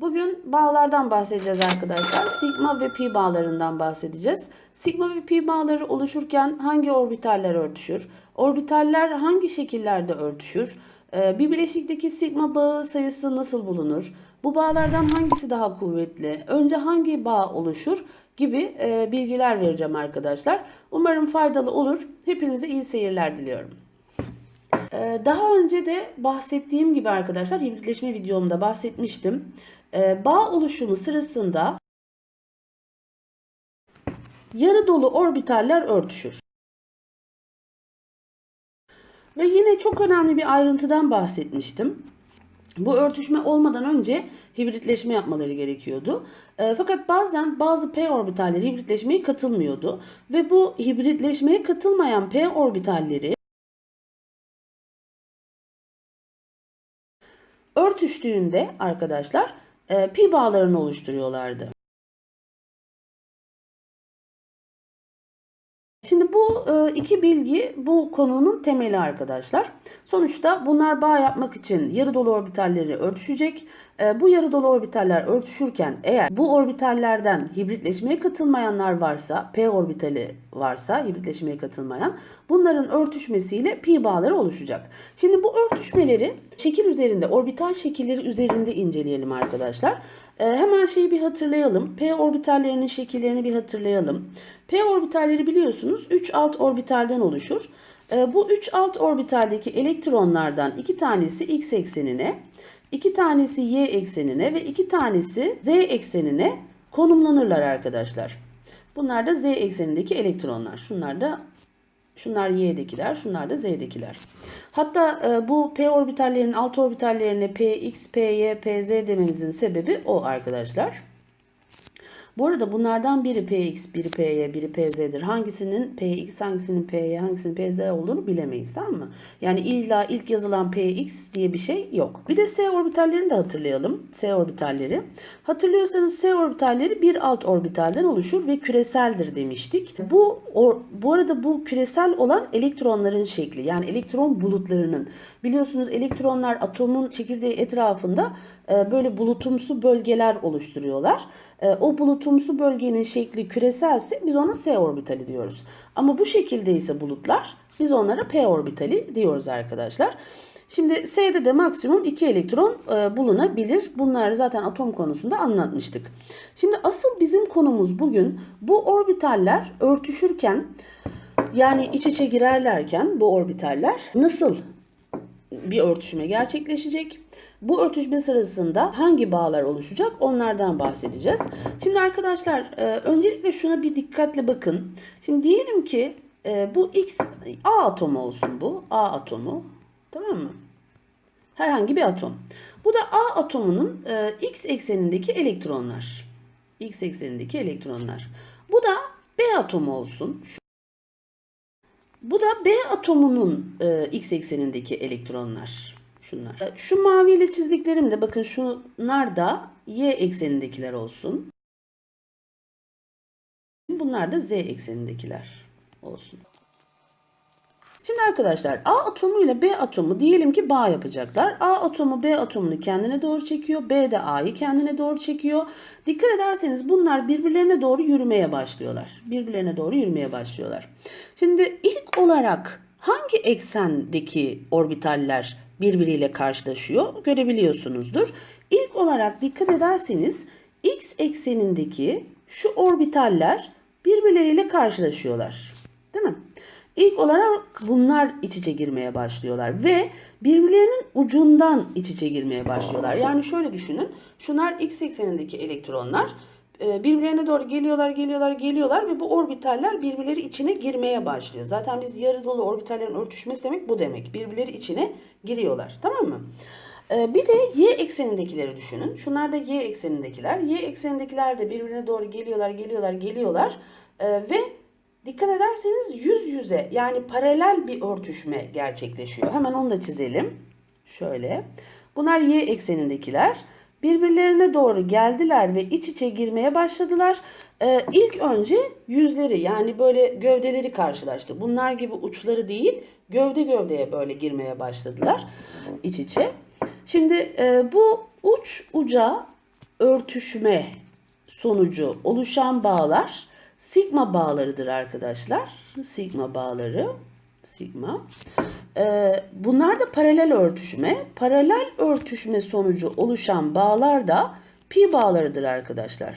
Bugün bağlardan bahsedeceğiz arkadaşlar. Sigma ve pi bağlarından bahsedeceğiz. Sigma ve pi bağları oluşurken hangi orbitaller örtüşür? Orbitaller hangi şekillerde örtüşür? Ee, Bir bileşikteki sigma bağı sayısı nasıl bulunur? Bu bağlardan hangisi daha kuvvetli? Önce hangi bağ oluşur? Gibi e, bilgiler vereceğim arkadaşlar. Umarım faydalı olur. Hepinize iyi seyirler diliyorum. Ee, Daha önce de bahsettiğim gibi arkadaşlar hibritleşme videomda bahsetmiştim. Ee, Bağ oluşumu sırasında yarı dolu orbitaller örtüşür. Ve yine çok önemli bir ayrıntıdan bahsetmiştim. Bu örtüşme olmadan önce hibritleşme yapmaları gerekiyordu. E, fakat bazen bazı p orbitalleri hibritleşmeye katılmıyordu. Ve bu hibritleşmeye katılmayan p orbitalleri örtüştüğünde arkadaşlar e, pi bağlarını oluşturuyorlardı. Şimdi bu e, iki bilgi bu konunun temeli arkadaşlar. Sonuçta bunlar bağ yapmak için yarı dolu orbitalleri örtüşecek. E, Bu yarı dolu orbitaller örtüşürken eğer bu orbitallerden hibritleşmeye katılmayanlar varsa, p orbitali varsa hibritleşmeye katılmayan bunların örtüşmesiyle pi bağları oluşacak. Şimdi bu örtüşmeleri şekil üzerinde, orbital şekilleri üzerinde inceleyelim arkadaşlar. E, Hemen şeyi bir hatırlayalım. P orbitallerinin şekillerini bir hatırlayalım. P orbitalleri biliyorsunuz 3 alt orbitalden oluşur. E, Bu 3 alt orbitaldeki elektronlardan iki tanesi x eksenine, iki tanesi y eksenine ve iki tanesi z eksenine konumlanırlar arkadaşlar. Bunlar da z eksenindeki elektronlar. Şunlar da Şunlar y'dekiler, şunlar da z'dekiler. Hatta e, bu p orbitallerinin alt orbitallerine px, py, pz dememizin sebebi o arkadaşlar. Bu arada bunlardan biri px, biri py, biri pz'dir. Hangisinin px, hangisinin py, hangisinin pz olduğunu bilemeyiz tamam mı? Yani illa ilk yazılan px diye bir şey yok. Bir de s orbitallerini de hatırlayalım. S orbitalleri. Hatırlıyorsanız s orbitalleri bir alt orbitalden oluşur ve küreseldir demiştik. Bu or, bu arada bu küresel olan elektronların şekli. Yani elektron bulutlarının. Biliyorsunuz elektronlar atomun çekirdeği etrafında böyle bulutumsu bölgeler oluşturuyorlar. E, O bulutumsu bölgenin şekli küreselse biz ona s orbitali diyoruz. Ama bu şekilde ise bulutlar biz onlara p orbitali diyoruz arkadaşlar. Şimdi S'de de maksimum 2 elektron e, bulunabilir. Bunları zaten atom konusunda anlatmıştık. Şimdi asıl bizim konumuz bugün bu orbitaller örtüşürken yani iç içe girerlerken bu orbitaller nasıl bir örtüşme gerçekleşecek. Bu örtüşme sırasında hangi bağlar oluşacak onlardan bahsedeceğiz. Şimdi arkadaşlar e, öncelikle şuna bir dikkatle bakın. Şimdi diyelim ki e, bu X A atomu olsun bu. A atomu. Tamam mı? Herhangi bir atom. Bu da A atomunun e, X eksenindeki elektronlar. X eksenindeki elektronlar. Bu da B atomu olsun. Bu da B atomunun e, X eksenindeki elektronlar. Şunlar. E, Şu maviyle çizdiklerim de bakın şunlar da Y eksenindekiler olsun. Bunlar da Z eksenindekiler olsun. Şimdi arkadaşlar A atomu ile B atomu diyelim ki bağ yapacaklar. A atomu B atomunu kendine doğru çekiyor. B de A'yı kendine doğru çekiyor. Dikkat ederseniz bunlar birbirlerine doğru yürümeye başlıyorlar. Birbirlerine doğru yürümeye başlıyorlar. Şimdi ilk olarak hangi eksendeki orbitaller birbiriyle karşılaşıyor görebiliyorsunuzdur. İlk olarak dikkat ederseniz X eksenindeki şu orbitaller birbirleriyle karşılaşıyorlar. İlk olarak bunlar iç içe girmeye başlıyorlar ve birbirlerinin ucundan iç içe girmeye başlıyorlar. Yani şöyle düşünün. Şunlar x eksenindeki elektronlar e, birbirlerine doğru geliyorlar, geliyorlar, geliyorlar ve bu orbitaller birbirleri içine girmeye başlıyor. Zaten biz yarı dolu orbitallerin örtüşmesi demek bu demek. Birbirleri içine giriyorlar. Tamam mı? E, Bir de y eksenindekileri düşünün. Şunlar da y eksenindekiler. Y eksenindekiler de birbirine doğru geliyorlar, geliyorlar, geliyorlar E, ve Dikkat ederseniz yüz yüze yani paralel bir örtüşme gerçekleşiyor. Hemen onu da çizelim. Şöyle. Bunlar y eksenindekiler. Birbirlerine doğru geldiler ve iç içe girmeye başladılar. Ee, ilk önce yüzleri yani böyle gövdeleri karşılaştı. Bunlar gibi uçları değil gövde gövdeye böyle girmeye başladılar iç içe. Şimdi e, bu uç uca örtüşme sonucu oluşan bağlar sigma bağlarıdır arkadaşlar. Sigma bağları. Sigma. Ee, bunlar da paralel örtüşme. Paralel örtüşme sonucu oluşan bağlar da pi bağlarıdır arkadaşlar.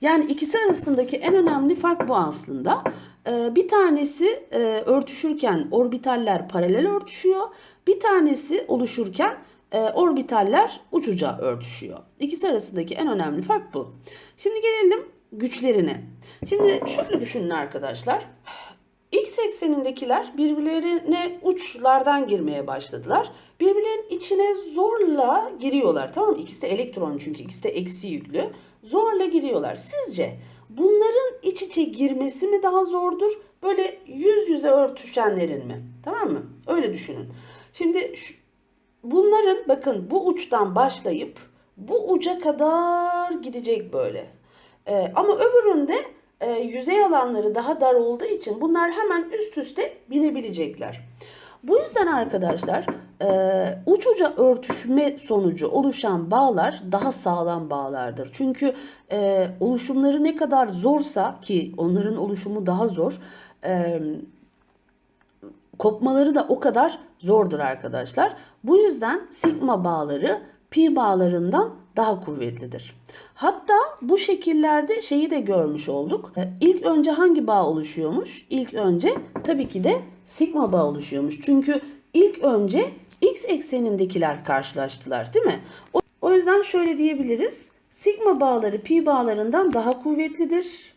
Yani ikisi arasındaki en önemli fark bu aslında. Ee, bir tanesi e, örtüşürken orbitaller paralel örtüşüyor. Bir tanesi oluşurken e, orbitaller uçuca örtüşüyor. İkisi arasındaki en önemli fark bu. Şimdi gelelim güçlerine. Şimdi şöyle düşünün arkadaşlar. X eksenindekiler birbirlerine uçlardan girmeye başladılar. Birbirlerinin içine zorla giriyorlar. Tamam mı? İkisi de elektron çünkü ikisi de eksi yüklü. Zorla giriyorlar. Sizce bunların iç içe girmesi mi daha zordur? Böyle yüz yüze örtüşenlerin mi? Tamam mı? Öyle düşünün. Şimdi şu, bunların bakın bu uçtan başlayıp bu uca kadar gidecek böyle. Ee, ama öbüründe e, yüzey alanları daha dar olduğu için bunlar hemen üst üste binebilecekler. Bu yüzden arkadaşlar e, uç uca örtüşme sonucu oluşan bağlar daha sağlam bağlardır. Çünkü e, oluşumları ne kadar zorsa ki onların oluşumu daha zor e, kopmaları da o kadar zordur arkadaşlar. Bu yüzden sigma bağları pi bağlarından daha kuvvetlidir. Hatta bu şekillerde şeyi de görmüş olduk. E, İlk önce hangi bağ oluşuyormuş? İlk önce tabii ki de sigma bağ oluşuyormuş. Çünkü ilk önce x eksenindekiler karşılaştılar değil mi? O yüzden şöyle diyebiliriz. Sigma bağları pi bağlarından daha kuvvetlidir.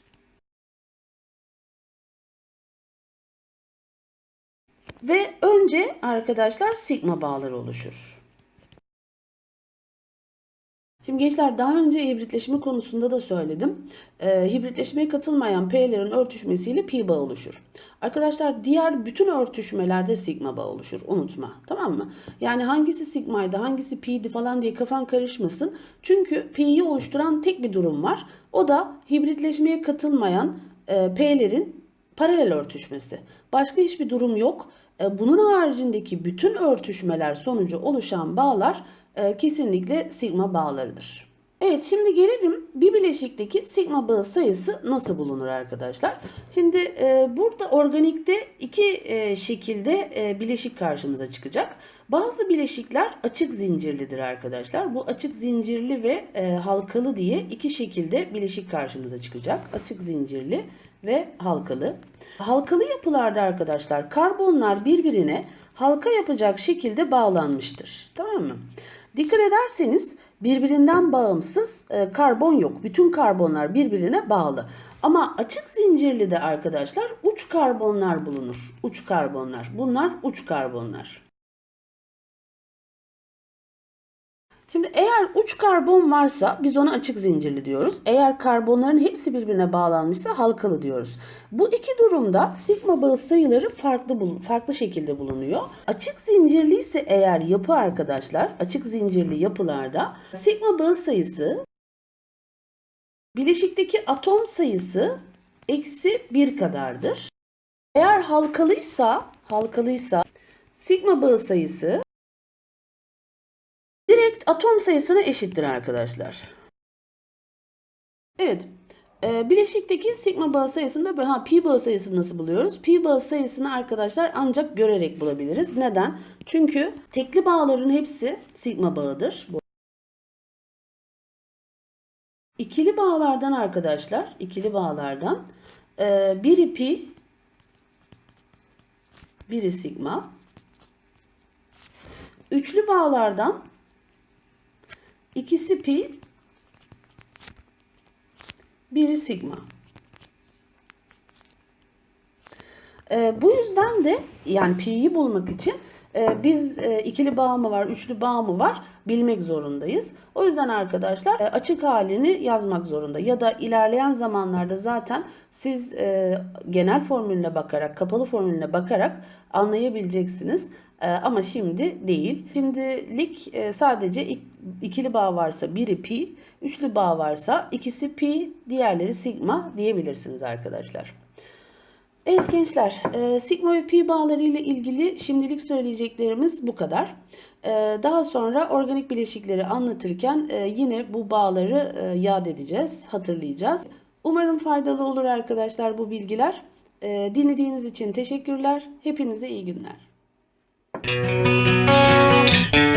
Ve önce arkadaşlar sigma bağları oluşur. Şimdi gençler daha önce hibritleşme konusunda da söyledim. Ee, hibritleşmeye katılmayan P'lerin örtüşmesiyle pi bağı oluşur. Arkadaşlar diğer bütün örtüşmelerde sigma bağı oluşur. Unutma. Tamam mı? Yani hangisi sigmaydı, hangisi pi'di falan diye kafan karışmasın. Çünkü pi'yi oluşturan tek bir durum var. O da hibritleşmeye katılmayan e, P'lerin paralel örtüşmesi. Başka hiçbir durum yok. E, bunun haricindeki bütün örtüşmeler sonucu oluşan bağlar e, kesinlikle sigma bağlarıdır. Evet şimdi gelelim bir bileşikteki sigma bağı sayısı nasıl bulunur arkadaşlar? Şimdi e, burada organikte iki e, şekilde e, bileşik karşımıza çıkacak. Bazı bileşikler açık zincirlidir arkadaşlar. Bu açık zincirli ve e, halkalı diye iki şekilde bileşik karşımıza çıkacak. Açık zincirli ve halkalı. Halkalı yapılarda arkadaşlar karbonlar birbirine halka yapacak şekilde bağlanmıştır. Tamam mı? Dikkat ederseniz birbirinden bağımsız e, karbon yok. Bütün karbonlar birbirine bağlı. Ama açık zincirli de arkadaşlar uç karbonlar bulunur. Uç karbonlar. Bunlar uç karbonlar. Şimdi eğer uç karbon varsa biz ona açık zincirli diyoruz. Eğer karbonların hepsi birbirine bağlanmışsa halkalı diyoruz. Bu iki durumda sigma bağı sayıları farklı farklı şekilde bulunuyor. Açık zincirli ise eğer yapı arkadaşlar, açık zincirli yapılarda sigma bağı sayısı bileşikteki atom sayısı eksi bir kadardır. Eğer halkalıysa, halkalıysa sigma bağı sayısı direkt atom sayısına eşittir arkadaşlar. Evet. E, bileşikteki sigma bağı sayısında ha, pi bağı sayısını nasıl buluyoruz? Pi bağı sayısını arkadaşlar ancak görerek bulabiliriz. Neden? Çünkü tekli bağların hepsi sigma bağıdır. İkili bağlardan arkadaşlar, ikili bağlardan e, biri pi, biri sigma. Üçlü bağlardan İkisi pi, biri sigma. E, bu yüzden de yani pi'yi bulmak için e, biz e, ikili bağ mı var, üçlü bağ mı var bilmek zorundayız. O yüzden arkadaşlar e, açık halini yazmak zorunda. Ya da ilerleyen zamanlarda zaten siz e, genel formülüne bakarak, kapalı formülüne bakarak anlayabileceksiniz. E, ama şimdi değil. Şimdilik e, sadece ikili bağ varsa biri pi, üçlü bağ varsa ikisi pi, diğerleri sigma diyebilirsiniz arkadaşlar. Evet gençler, e, sigma ve pi bağları ile ilgili şimdilik söyleyeceklerimiz bu kadar. E, daha sonra organik bileşikleri anlatırken yine bu bağları yad edeceğiz, hatırlayacağız. Umarım faydalı olur arkadaşlar bu bilgiler. Dinlediğiniz için teşekkürler. Hepinize iyi günler. Música